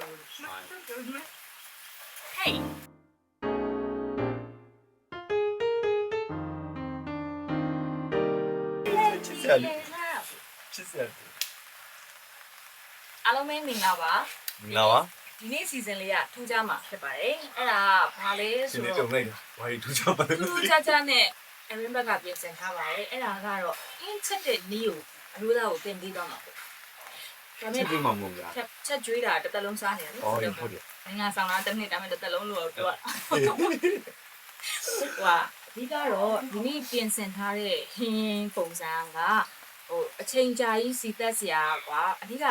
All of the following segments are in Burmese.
Hey ချစ်စရာလေးချစ်စရာလေးအားလုံးပဲမင်္ဂလာပါလာပါဒီနေ့ season လေးကထူးခြားမှာဖြစ်ပါတယ်အဲ့ဒါဘာလဲဒီဆိုနေ့တော့ကြုံလိုက်တာဘာကြီးထူးခြားပါလဲထူးထူးခြားခြားနဲ့အရင်ဘက်ကပြင်ဆင်ထားပါတယ်အဲ့ဒါကတော့အင်းချက်တဲ့နီးကိုအလို့သားကိုတင်ပြီးတော့မှာပေါ့ ဒါပေချမဲ့စ်ပြီးမှမဟုတ်လားချက်ချက်ကျွေးတာတစ်သက်လုံးစားနေတယ်အော်ဟုတ်တယ်ငါဆောင်လာတစ်နှစ်ဒါပေမဲ့တစ်သက်လုံးလို့တော့ဟိုဟာဒီကတော့ဒီနေ့ပြင်ဆင်ထားတဲ့ဟင်းပုံစံကဟိုအချိန်ကြာကြီးစီသက်စရာကွာအဓိက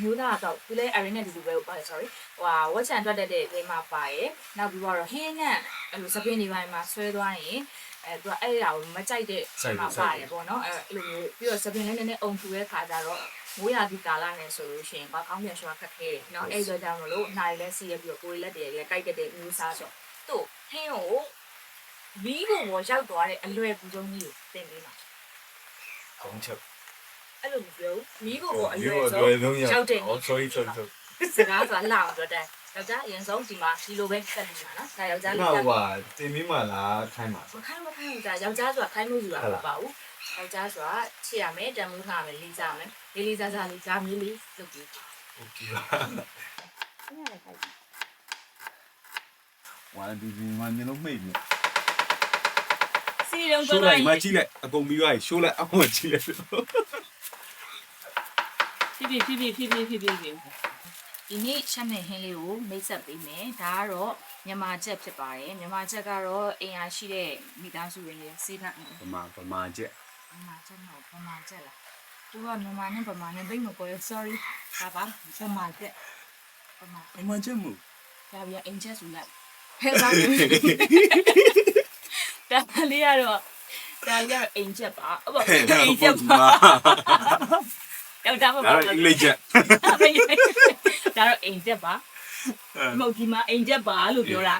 မျိုးသားတော့ဒီလဲ arena ဒီလိုပဲပါ sorry ဟိုဟာဝက်ချန်ထွက်တဲ့ဒီမှာပါရယ်နောက်ပြီးတော့ဟင်းနဲ့အဲ့လိုစပင်းဒီပိုင်းမှာဆွဲသွားရင်အဲသူကအဲ့ဒါကိုမကြိုက်တဲ့မှာပါရယ်ပေါ့နော်အဲ့လိုမျိုးပြီးတော့စပင်းလည်းနည်းနည်းအုံထူတဲ့ခါကျတော့ မိုးရာဒီကာလာနဲ့ဆိုလို့ရှိရင်ဘာကောင်းပြန်ရှောခက်ခဲတယ်နော်အဲ့ဆိုကြောင့်မလို့နိုင်လဲစီရပြီးတော့ကိုယ်လက်တည်းလည်းကြိုက်တဲ့မျိုးစားဆိုသူ့ဟင်းကိုမီးကိုရောက်သွားတဲ့အလွယ်ကူဆုံးကြီးကိုသင်ပေးပါကောင်းချက်အဲ့လိုမပြောမီးကိုအလွယ်ဆုံးရောက်တဲ့အော် sorry sorry sorry စကားဆိုတာလှအောင်ပြောတဲ့ယောက်ျားအရင်ဆုံးဒီမှာဒီလိုပဲဆက်နေတာနော်ဒါယောက်ျားလေးနောကက်ပါတင်မင်းမလားခိုင်းပါမခိုင်းမခိုင်းဒါယောက်ျားဆိုတာခိုင်းလို့ယူတာမပါဘူး ယောက်ျားဆိုတာချစ်ရမယ်တန်မိုးထားမယ်လေးစားမယ်လေးလေးစားစားလေးကြားမီးလေးလုပ်ပြီး โอเคပါဝါဒီဒီမညလုံးမိတ်နေ စီရုံ ရှိုး တော့ လိုက်မကြည့်လိုက်အကုန်ပြီးသွားပြီရှိုးလိုက်အကုန်ကြည့်လိုက် ဖြည်းဖြည်းဖြည်းဖြည်းဖြည်းဖြည်းဖြည်းဖြည်းဒီနေ့ချက်မဲ့ဟင်းလေးကိုမိတ်ဆက်ပေးမယ်ဒါကတော့မြန်မာချက်ဖြစ်ပါတယ်မြန်မာချက်ကတော့အိမ်ရရှိတဲ့မိသားစုဝင်တွေစေးထားတယ် ဗမာဗမာချက် ပမာချက်တော့ပမာချက်လားသူကမြန်မာနဲ့ပမာနဲ့ဘိတ်မပေါ်ရ sorry ဒါပါပမာချက်ပမာဗမာချက်မို့ဒါပြအင်ချက်ဆိုလိုက်ဖဲစားတယ်ဒါကလေးကတော့ဒါလေးကတော့အင်ချက်ပါဟုတ်ပါဘူးအင်ချက်ပါယောက်ျားမဒါပါတော့အင်္ဂလိပ်ချက်ဒါတော့အင်ချက်ပါမဟုတ်ဒီမှာအင်ချက်ပါလို့ပြောတာ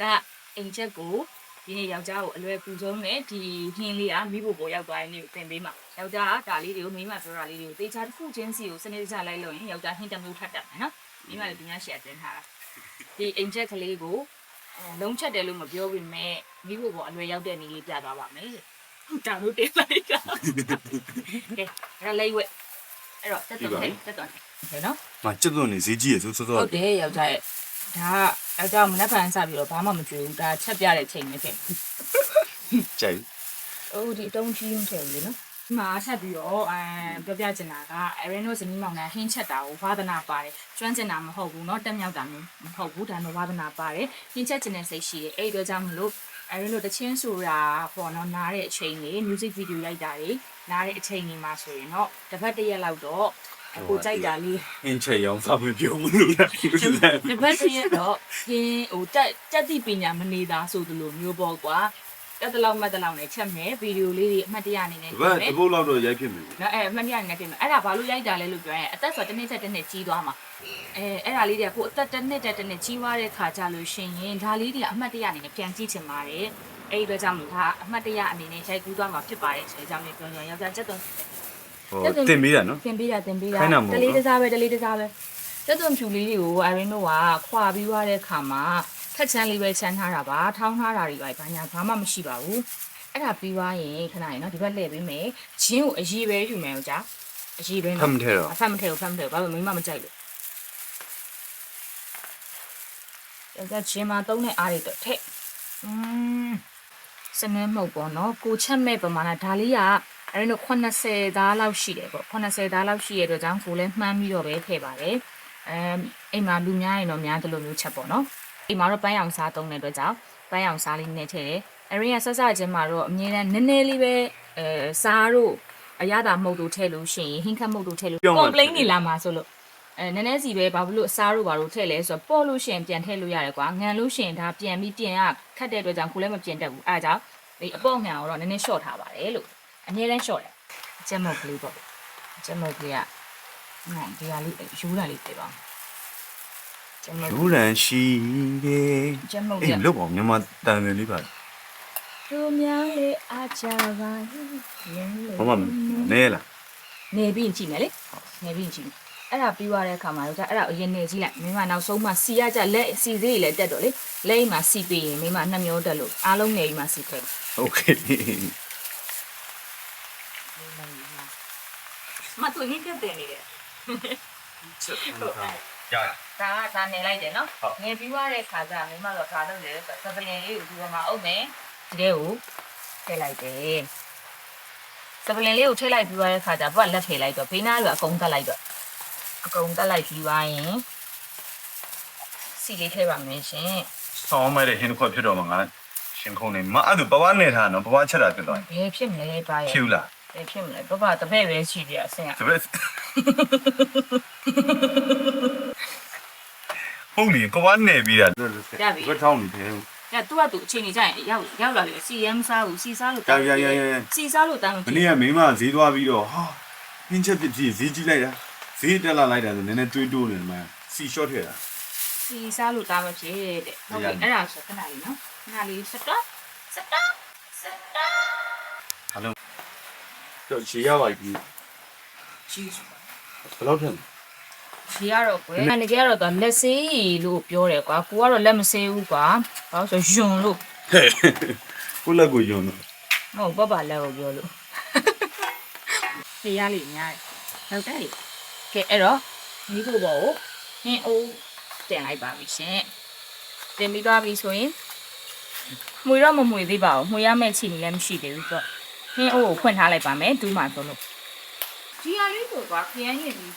ဒါအင်ချက်ကို ဒီနေ့ယောက်ျားကိုအလွယ်ကူဆုံးနဲ့ဒီဟင်းလေးကမိဖို့ပေါ်ရောက်သွားတဲ့နေ့ကိုသင်ပေးမှာယောက်ျားကဒါလေးတွေကိုမိန်းမပြောတာလေးတွေကိုတေချာတစ်ခုချင်းစီကိုစနေတကျလိုက်လို့ရင်ယောက်ျားဟင်းတစ်မျိုးထပ်တတ်မယ်နော်မိန်းမလည်းဒီညရှက်တင်ထားတာဒီအင်ချက်ကလေးကိုအဲလုံးချက်တယ်လို့မပြောပေမဲ့မိဖို့ပေါ်အလွယ်ရောက်တဲ့နေ့လေးပြသွားပါမယ်ဒါလို့တင်လိုက်တာကဲရလေးဝဲအဲ့တော့တက်တော့ဟဲ့တက်တော့ဟဲ့နော်မကျွတ်သွန်နေဈေးကြီးရဆိုစောစောဟုတ်တယ်ယောက်ျားရဲ့ဒါက ယောက်ျားမနက်ဖြန်စပြီးတော့ဘာမှမကြွေဘူးဒါချက်ပြတဲ့ချိန်ပဲဖြစ် ကြိုက် ဟိုဒီအတုံးကြီးရုံးထည့်ဘူးလေနော်ဒီမှာဆက်ပြီးတော့အဲပြောပြချင်တာက Areno ဇနီးမောင်နဲ့ဟင်းချက်တာကိုဝါသနာပါတယ်ကျွမ်းကျင်တာမဟုတ်ဘူးเนาะတက်မြောက်တာမျိုးမဟုတ်ဘူးဒါတော့ဝါသနာပါတယ်ဟင်းချက်ကျင်တဲ့စိတ်ရှိတယ်အဲ့ဒီတော့ကြောင့်မလို့ Areno တချင်းဆိုတာပေါ့နော်နားတဲ့အချိန်လေး music video ရိုက်တာတွေနားတဲ့အချိန်လေးမှာဆိုရင်တော့တစ်ပတ်တစ်ရက်လောက်တော့ ကိုကြိုက်တာလေးအင်းချက်ရောင်းစားမပြောမလို့လားဒီဘက်တည်းတော့ဟင်းဟိုတက်တက်တိပညာမနေတာဆိုသလိုမျိုးပေါ့ကွာတက်တလောက်မှတ်တလောက်နဲ့ချက်မယ်ဗီဒီယိုလေးတွေအမှတ်တရအနေနဲ့ဒီပြင်ဘက်မယ်ဒီဘုတ်လောက်တော့ရိုက်ဖြစ်မယ်နော်အဲအမှတ်တရအနေနဲ့ပြင်မယ်အဲ့ဒါဘာလို့ရိုက်တာလဲလို့ပြောရင်အသက်ဆိုတစ်နှစ်ချက်တစ်နှစ်ကြီးသွားမှာအဲအဲ့ဒါလေးတွေကကိုအသက်တစ်နှစ်တက်တစ်နှစ်ကြီးသွားတဲ့ခါကြလို့ရှင်ရင်ဒါလေးတွေကအမှတ်တရအနေနဲ့ပြန်ကြည့်ချင်ပါတယ်အဲ့ဒီတော့ကြောင့်မို့ဒါအမှတ်တရအနေနဲ့ရိုက်ကူးသွားမှာဖြစ်ပါတယ်ဆိုတဲ့အကြောင်းလေးပြောရင်ယောက်ျားချက်တော့ ဟိုတင်ပေးတာနော်တင်ပေးတာတင်ပေးတာခိုင်းတာမဟုတ်တဘူးလေးတစားပဲတလေးတစားပဲတက်သွန်ဖြူလေးတွေကိုအရင်တို့ကခွာပြီးသွားတဲ့ခါမှာထက်ချမ်းလေးပဲချမ်းထားတာပါထောင်းထားတာတွေပါဘာညာဘာမှမရှိပါဘူးအဲ့ဒါပြီးသွားရင်ခဏရင်နော်ဒီဘက်လှည့်ပေးမယ်ဂျင်းကိုအရေးပဲယူမယ်ဟုတ်ကြအရေးပဲဖတ်နော်မထဲတော့အဖတ်မထဲဘူးဖတ်မထဲဘူးဘာလို့မိမမကြိုက်လို့ယောက်ျားဂျင်းမှာတုံးတဲ့အားတွေတော့ထက်อืมစနေမဟုတ်ပေါ့နော်ကိုချက်မဲ့ပမာဏဒါလေးက အဲ့တော့80သားလောက်ရှိတယ်ပေါ့80သားလောက်ရှိရတဲ့အတွက်ကြောင့်ကိုလည်းမှန်းပြီးတော့ပဲထည့်ပါတယ်အဲအိမ်မှာလူများရင်တော့များတယ်လို့မျိုးချက်ပေါ့နော်အိမ်မှာတော့ပန်းရောင်စားသုံးတဲ့အတွက်ကြောင့်ပန်းရောင်စားလေးနဲ့ထည့်တယ်အရင်ကဆက်စချင်းမှာတော့အမြဲတမ်းနည်းနည်းလေးပဲအဲစားတို့အရသာမှုတ်တို့ထည့်လို့ရှိရင်ဟင်းခတ်မှုတ်တို့ထည့်လို့ complain နေလာမှာဆိုလို့အဲနည်းနည်းစီပဲဘာလို့အစားတို့ဘာလို့ထည့်လဲဆိုတော့ပေါ့လို့ရှိရင်ပြန်ထည့်လို့ရတယ်ကွာငံလို့ရှိရင်ဒါပြန်ပြီးပြင်ရခတ်တဲ့အတွက်ကြောင့်ကိုလည်းမပြင်တတ်ဘူးအဲဒါကြောင့်ဒီအပေါ့ငံကိုတော့နည်းနည်း short ထားပါတယ်လို့ အနည်းတန်း short တယ်အချက်မုတ်ကလေးပေါ့အချက်မုတ်ကလေးကဟမ်ဒီဟာလေးယူတာလေးပြပါအချက်မုတ် လူရန်ရှိတယ် အချက်မုတ် အေး က လောက်ပါမြန်မာတန်တယ်လေးပါ သူများလေးအားကြပါရင် ဘာမှနဲလား နေပြီးကြည့်မယ်လေနေပြီးကြည့် အဲ့ဒါပြီးသွားတဲ့အခါမှာတော့ကြာအဲ့ဒါအရင်နေကြည့်လိုက်မိမနောက်ဆုံးမှစီရကြလက်စီစေးလည်းတက်တော့လေလက်အိမ်မှာစီပြီးရင်မိမနှစ်မျိုးတက်လို့အားလုံးနေအိမ်မှာစီခဲ့ โอเค မတူရင်တက်တယ်နေတယ်ကြာဒါကဒါနေလိုက်တယ်နော်ဟုတ်နေပြီးသွားတဲ့ခါကျမိမတော့ခါတော့လေသပလင်လေးကိုဒီပေါ်မှာအုပ်မယ်ဒီထဲကိုထည့်လိုက်တယ်သပလင်လေးကိုထည့်လိုက်ပြီးသွားတဲ့ခါကျဘကလက်ထည့်လိုက်တော့ဘေးနားကအကုန်တက်လိုက်တော့အကုန်တက်လိုက်ပြီးသွားရင်စီလေးထည့်ပါမယ်ရှင်ဆောင်းမဲ့တဲ့ဟင်းတစ်ခွက်ဖြစ်တော့မှာငါရှင်ခုံနေမအဲ့ဒါဘဝနဲ့ထားနော်ဘဝချက်တာဖြစ်သွားရင်ဘယ်ဖြစ်မလဲပါရဲ့ဖြူလား ဘယ်ဖြစ်မလဲဘဘတပည့်ပဲရှိပြအဆင်ကတပည့်ဟုတ်လေဘဝနဲ့ပြီးတာရပြီဘက်ထောင်းနေတယ်ညသူကသူအချိန်နေကြရင်ရောက်ရောက်လာလေစီရမ်းစားဘူးစီစားလို့ကြာကြာကြာကြာစီစားလို့တမ်းမမဖြစ်နေ့ကမင်းမဈေးသွားပြီးတော့ဟာဟင်းချက်ပြစ်ကြည့်ဈေးကြည့်လိုက်တာဈေးတက်လာလိုက်တာဆိုနည်းနည်းတွေးတိုးနေတယ်မှာစီရှော့ထည့်တာစီစားလို့တားမဖြစ်တဲ့ဟုတ်ပြီရပြီအဲ့ဒါဆိုခဏလေးနော်ခဏလေးစတော့စတော့စတော့အားလုံး တော့ရေရပါပြီကြီးဘယ်လောက်ထင်ကြီးရတော့ကွယ်တကယ်ကတော့သူလက်ဆေးလို့ပြောတယ်ကွာကိုကတော့လက်မဆေးဘူးကွာဘာလို့ဆိုယွန်လို့ဟဲ့ကိုလက်ကိုယုံတော့မဟုတ်ဘဘလက်ကိုပြောလို့ကြီးရလိမ့်များဟုတ်တယ်ကဲအဲ့တော့ဒီကိုပေါ့ကိုဟင်းအိုးတင်လိုက်ပါပြီရှင်တင်ပြီးသွားပြီဆိုရင်မွေတော့မမွေသေးပါဘူးမွေရမယ့်ချီနေလည်းမရှိသေးဘူးဆိုတော့ ဟင်းအိုးကိုဖွင့်ထားလိုက်ပါမယ်တူးမှဆိုလို့ဒီဟာလေးဆိုကွာခရမ်းရင်ဒီ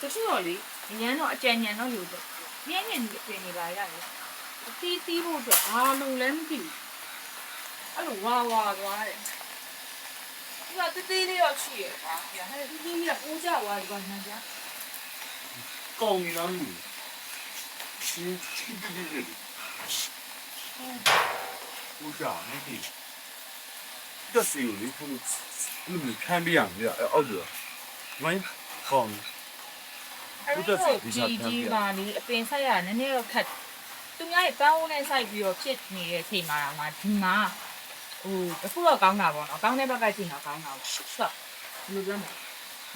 တချို့တော့လေညံတော့အကြံညံတော့ယူတော့ညံ့ညံ့ဒီပြင်နေပါရတယ်အတီးတီးဖို့အတွက်ဘာလို့လဲမသိဘူးအဲ့လိုဝါဝါသွားတယ်ဒီကတေးသေးလေးတော့ရှိရပါဗျာဟဲ့ဒီဒီကပိုးကြသွားပြီကွာနန်းကြကောင်းပြီလားလူရှင်းဘူးကြာနေပြီ တော့စီဦးလေးခုလူမခံပြရမြအောက်တော့မိုင်းကောင်းအဲ့တော့ဒီကြီးပါလေအပင်ဆက်ရနည်းနည်းတော့ခက်သူများရဲ့ပန်းဝန်းနဲ့စိုက်ပြီးတော့ဖြစ်နေတဲ့အချိန်မှာတော့ငါဒီမှာဟိုတခုတော့ကောင်းတာပေါ့နော်ကောင်းတဲ့ဘက်ကကြည့်တော့ကောင်းတာပေါ့ဆိုဘယ်လိုပြောမလဲ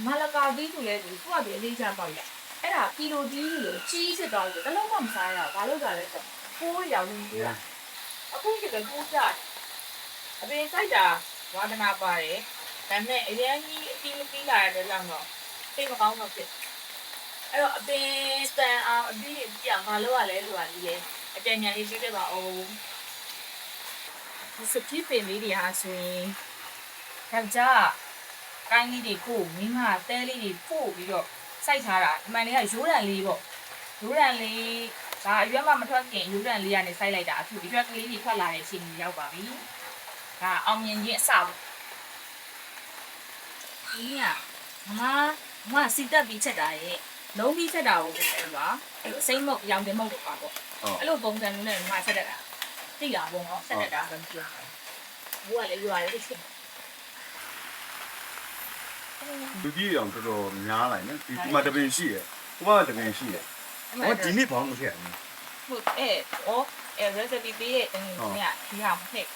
မလကာသီးဆိုလဲသူကဒီအလေးချမ်းပေါ့ရအဲ့ဒါကီလိုတီးလို့ကြီးစစ်သွားလို့တလုံးမှမစားရဘူးဘာလို့ကြလဲဆိုပိုးရောင်နေကြအခုကျတော့ပိုးကြ အပင်စိုက်တာဝါဒနာပါတယ်ဒါနဲ့အရင်ကြီးအပြီးမပြီးလာတဲ့ကြောင့်တော့စိတ်မကောင်းတော့ဖြစ်အဲ့တော့အပင်စတန်အောင်အပြီးပြန်မလုပ်ရလဲဆိုတာဒီလေအကြံဉာဏ်လေးပြပြပါဦးဒီစပစ်ပင်လေးတွေဟာဆိုရင်ယောက်ျားကိုင်းလေးတွေကိုမိန်းမတဲလေးတွေပို့ပြီးတော့စိုက်ထားတာအမှန်တကယ်ရိုးရံလေးပေါ့ရိုးရံလေးဒါအရွက်မှမထွက်ခင်ရိုးရံလေးကနေစိုက်လိုက်တာအခုဒီရွက်ကလေးတွေထွက်လာတဲ့အချိန်ကြီးရောက်ပါပြီ ဒါအောင်မြင်ခြင်းအစပေါ့ဒီကမမမစီတက်ပြီးချက်တာရဲ့လုံးပြီးဆက်တာကိုပြောပါအဲ့လိုစိမ့်မုတ်ရောင်တင်မုတ်တော့ပါပေါ့ဟုတ်အဲ့လိုပုံစံမျိုးနဲ့ငါဆက်တတ်တာသိတာပေါ့နော်ဆက်တတ်တာဆိုပြောဘူးကလည်းရွာလေးဖြစ်လူကြီးအောင်တော်တော်များလိုက်နော်ဒီမှာတပင်ရှိရယ်ဟိုမှာတပင်ရှိရယ်ဟောဒီနေ့ဘာမှမဖြစ်ဘူးဟုတ်အဲ့ဩအဲ့ recipe ပေးတဲ့တင်ကြီးကဒီဟာမဖြစ်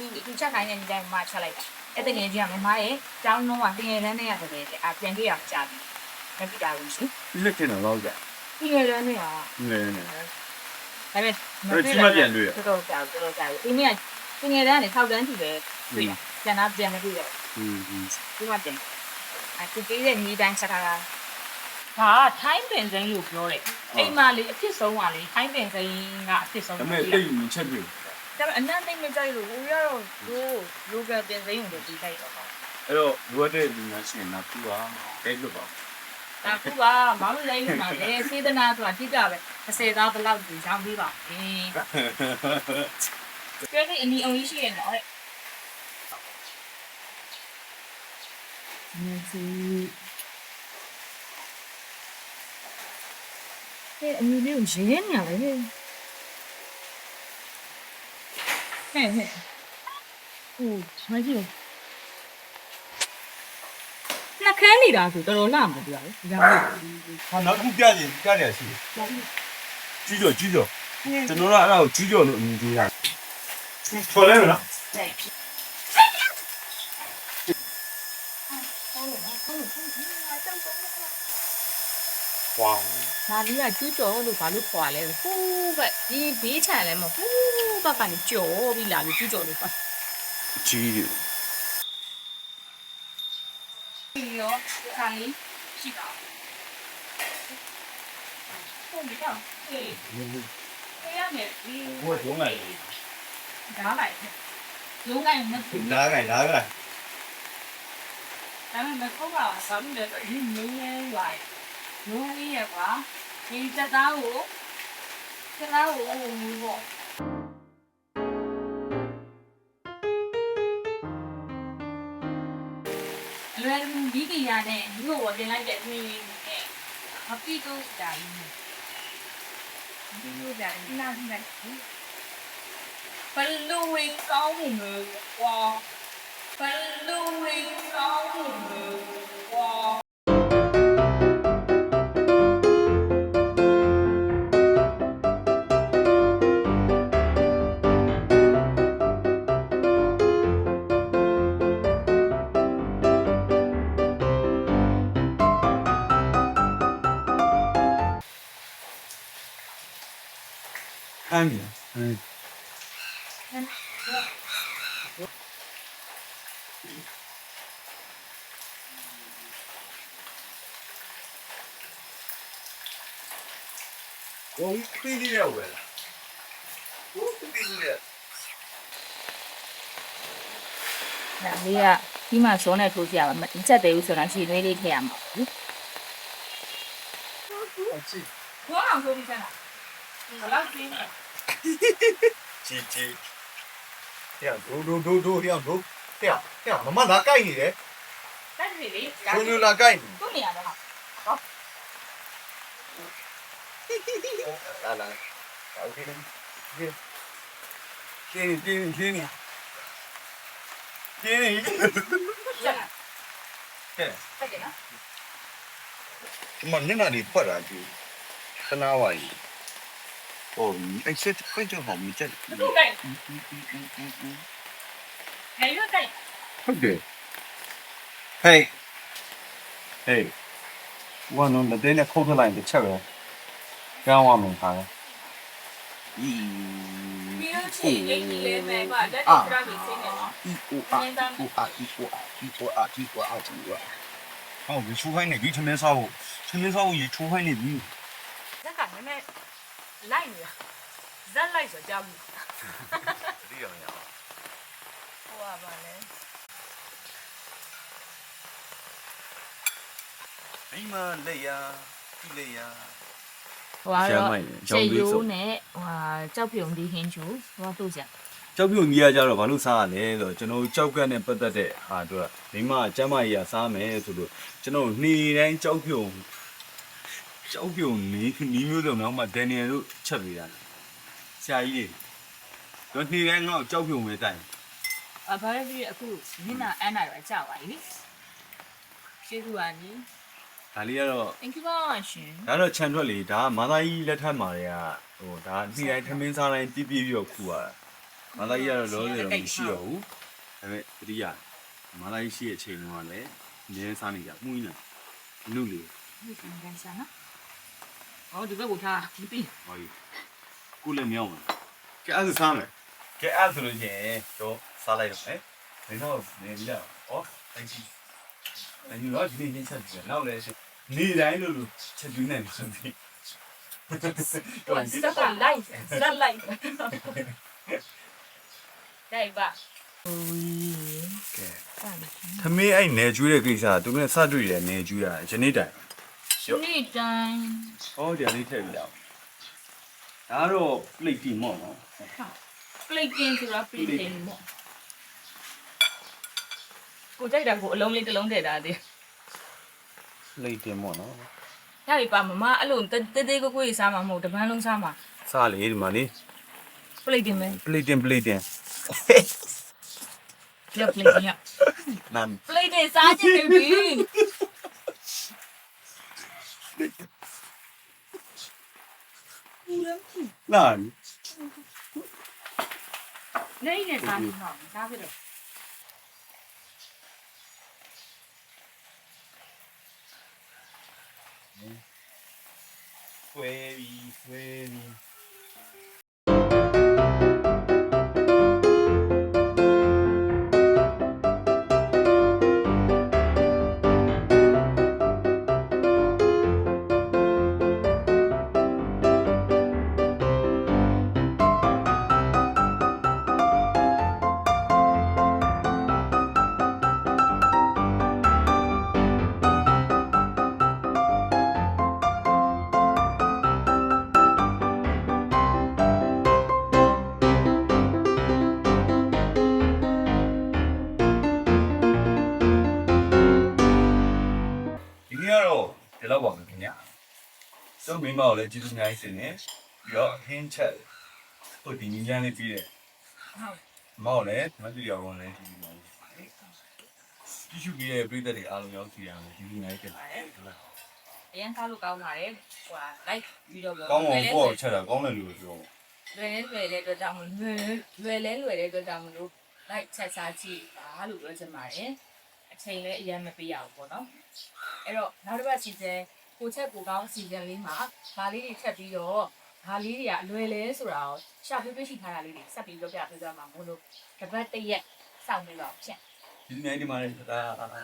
သူသူချက်ခိုင်းတဲ့ဒီတိုင်းမချက်လိုက်တာအဲ့တကယ်ကြီးကမမရဲ့ကျောင်းလုံးကတင်ငယ်တန်းနဲ့ရတကယ်အပြန်ကြည့်အောင်ကြာပြီမပြတာဘူးရှင်လက်ထင်တော့လောက်ကြတင်ငယ်တန်းနဲ့ကနည်းနည်းဒါပေမဲ့ဒီမှာပြန်တွေ့ရတော်တော်ကြာတော်ကြာဒီနေ့ကတင်ငယ်တန်းနဲ့ထောက်တန်းကြည့်ပဲတွေ့ရကျန်တာပြန်မတွေ့ရဘူးဟင်းဒီမှာပြန်အခုပြည်တဲ့ညီတိုင်းချက်ထားတာဒါကထိုင်းပင်စိမ်းလို့ပြောတယ်အိမ်မှာလေအဖြစ်ဆုံးကလေထိုင်းပင်စိမ်းကအဖြစ်ဆုံးဒါပေမဲ့တိတ်မချက်ဘူး ဒါပေမဲ့အနံ့သိမ့်မကြိုက်လို့ဟိုရတော့ဟိုလိုကပင်စိမ်းကိုတီးလိုက်တော့အဲ့တော့လိုအပ်တဲ့လူများရှင်နာပူပါကဲလို့ပါဒါခုကဘာလို့လဲလို့မှာလဲစေတနာဆိုတာတိကျပဲ30သားဘလောက်ဒီရောင်းပေးပါအင်းကျဲတဲ့အနီအောင်ကြီးရှိရနော်တဲ့မြစီအဲ့အမျိုးမျိုးရင်းနေရတယ် ဟဲ့ဟဲ့ဟဲ့ဟိုမကြည့်ဘူးနှက်ခမ်းနေတာဆိုတော်တော်လှမှာပြရတယ်ဒါမှမဟုတ်ဟာနောက်ခုပြကြည့်ပြကြရှိကြီးကြော်ကြီးကြော်ကျွန်တော်ကအဲ့ဒါကိုကြီးကြော်လို့အမြင်ကြီးတာခေါ်လဲမလားဟ ဝါဒါလေးကကျူးကျော်လို့ဘာလို့ခေါ်ရလဲဟိုးဘက်ဒီဘေးချန်လဲမဟုတ်ဟိုးဘက်ကနေကျော်ပြီးလာပြီးကျူးကျော်လို့ပါကြီးတယ်ဒီရောခါလေးရှိပါဟုတ်ပြီတော့အေးအေးရမယ်ဒီဘိုးရုံးလိုက်ဒါလိုက်လုံးလိုက်မဖြစ်ဒါကဒါကဒါပေမဲ့ခေါက်ကဆမ်းတယ်ဒီငင်းရဲ လိုက်ငင်းလေးရကွာဒီတက်သားကိုတက်သားကိုဟိုမျိုးပေါ့အလွယ်တကူဒီကရနဲ့ဒီကိုဝတင်လိုက်တဲ့အမြင်လေးနဲ့မပြီးတော့ကြာကြီးဒီလိုကြာကြီးနားနေတယ်ဘလူဝင်းကောင်းမှုကွာဘလူဝင်းကောင်းမှုကွာ အမ်းကြီးဟမ် 我飞的了喂，我飞的了。 ဒါလေးကဒီမှာဇောနဲ့ထိုးကြရမှာမချက်သေးဘူးဆိုတော့ရှည်သွေးလေးထည့်ရမှာဟုတ် 我记 ဘောအောင်ထိုးပြီးစမ်းလားဘယ်လောက်ကျင်းလဲ ជីជីတဲ့ဒိုးဒိုးဒိုးဒိုးတဲ့ဒိုးတဲ့တဲ့မမလာကိုက်နေတယ်တက်ပြီလေဒိုးဒိုးလာကိုက်နေသူ့နေရာတော့ဟာလာလာโอเคရှင်းရှင်းရှင်းရှင်းရှင်းရှင်းဟဲ့ဟုတ်ကဲ့နော်ဒီမှာမျက်နှာတွေပတ်တာကြည့်ခဏဝါကြီး 哦，你哎，这快就好，你这。这不干。嗯嗯嗯嗯嗯嗯。还要干。不给。嘿，嘿，我弄那点那口头来的吃呗，干我弄啥嘞？咦。比如去年一年买吧，那就不让你吃了。一锅啊，一锅啊，一锅啊，一锅啊，一锅啊，一锅啊。哦，你出海那鱼吃没少，吃没少鱼出海那鱼。那干什么？ လိုက်နေတာဇက်လိုက်ဆိုကြောက်ဘူးဒီရောင်ရအောင်ဟိုကပါလေအိမ်မလက်ရကြည့်လက်ရဟိုကတော့ရှမ်းမိုက်တယ်ရှေရောင်သွေးစုပ်ရိုးနဲ့ဟိုဟာကြောက်ပြုံဒီဟင်းချူဟိုကတို့ကြကြောက်ပြုံကြီးကကြတော့ဘာလို့စားရလဲဆိုတော့ကျွန်တော်တို့ကြောက်ကတ်နဲ့ပတ်သက်တဲ့ဟာတို့ကမိမကကျမ်းမကြီးကစားမယ်ဆိုလို့ကျွန်တော်တို့နေ့တိုင်းကြောက်ပြုံ ကြောက်ပြုံနီးနီးမျိုးစုံတော့မှဒန်နီယယ်တို့ချက်ပေးတာဆရာကြီးတွေတော့နေ့တိုင်းငါ့ကိုကြောက်ပြုံပဲတိုင်အဘာလဲဒီအခုမျက်နှာအန်းနိုင်ရကြောက်ပါပြီကျေးဇူးပါညီဒါလေးကတော့ Thank you very much ဒါတော့ခြံထွက်လေဒါကမာသားကြီးလက်ထက်မှာတွေကဟိုဒါနေ့တိုင်းထမင်းစားတိုင်းပြပြပြီးတော့ခူရတာမာသားကြီးကတော့လောလောဆယ်တော့မရှိတော့ဘူးဒါပေမဲ့တတိယမာသားကြီးရှိတဲ့အချိန်တုန်းကလည်းအများစားနေကြမှုင်းနေနုလေဒီကံကန်စားနော် ။ဟောဒီဘက်ကိုထားတာမသိဟောကြီးကိုလည်းမြောင်းမယ်ကဲအဲ့ဒါစားမယ်ကဲအဲ့ဒါဆိုလို့ရှိရင်တော့စားလိုက်တော့မယ်နေတော့နေပြီလားဩတိုက်ကြည့်အယူတော့ဒီနေ့ညချက်ပြီနောက်လည်းရှိနေတိုင်းလို့လို့ချက်ပြူးနိုင်မှာမသိ။ဟိုစက်တာလိုက်စက်လိုက်။ဒါပါ။ဟိုကဲ။သမီးအဲ့နေကျွေးတဲ့ကိစ္စကသူနဲ့စတွေ့တယ်နေကျွေးတာယနေ့တိုင် ဒီနေ့တိုင်းဟောဒီအလေးထည့်ပြီးတော့ဒါကတော့ plate တီမော့နော် ပလိတ်ကင်းဆိုတာပလိတ်ကင်းပေါ့ကိုကြိုက်တာကိုအလုံးလေးတစ်လုံးထည့်တာသေး plate တင်မော့နော်ရပြီပါမမအဲ့လိုတေးသေးကိုကိုကြီးစားမှာမဟုတ်တပန်းလုံးစားမှာစားလေဒီမှာလေ ပလိတ်ကင်းပဲ plate တင် plate တင်ပြပလိတ်ကင်းရနမ်ပလိတ်တွေစားချင်နေပြီ လာနေနေစားနေတော့စား စုံမိမကိုလည်းကျေးဇူးအများကြီးတင်တယ်ပြီးတော့ဟင်းချက်ဟိုဒီညီချမ်းလေးပြီးတယ်ဟုတ်မောက်လည်းမတူရအောင်လည်းဒီလိုတီရှူကြီးရဲ့ပြည်သက်တွေအားလုံးရောက်စီရအောင်ဒီလိုနိုင်တယ်ဟုတ်လားအရင်ကားလို့ကောင်းပါတယ်ဟိုဟာ like ပြီးတော့ကောင်းအောင်ကိုယ့်ချက်တာကောင်းတယ်လို့ပြောလွယ်လဲလွယ်တဲ့အတွက်ကြောင့်မလို့လွယ်လဲလွယ်တဲ့အတွက်ကြောင့်မလို့ like ချက်စားကြည့်ပါလို့ပြောချင်ပါတယ်အချိန်လည်းအရင်မပေးရဘူးပေါ့နော်အဲ့တော့နောက်တစ်ပတ်စီစဉ် ကိုချက်ကိုကောင်းစီစဉ်လေးမှာဒါလေးတွေထပ်ပြီးတော့ဒါလေးတွေကအလွယ်လဲဆိုတာကိုရှာပြပြရှိထားတာလေးတွေဆက်ပြီးပြောပြပေးကြမှာမို့လို့တစ်ပတ်တစ်ရက်စောင့်နေတော့ဖြင့်ဒီနေ့ဒီမှာလည်းသာသာလာ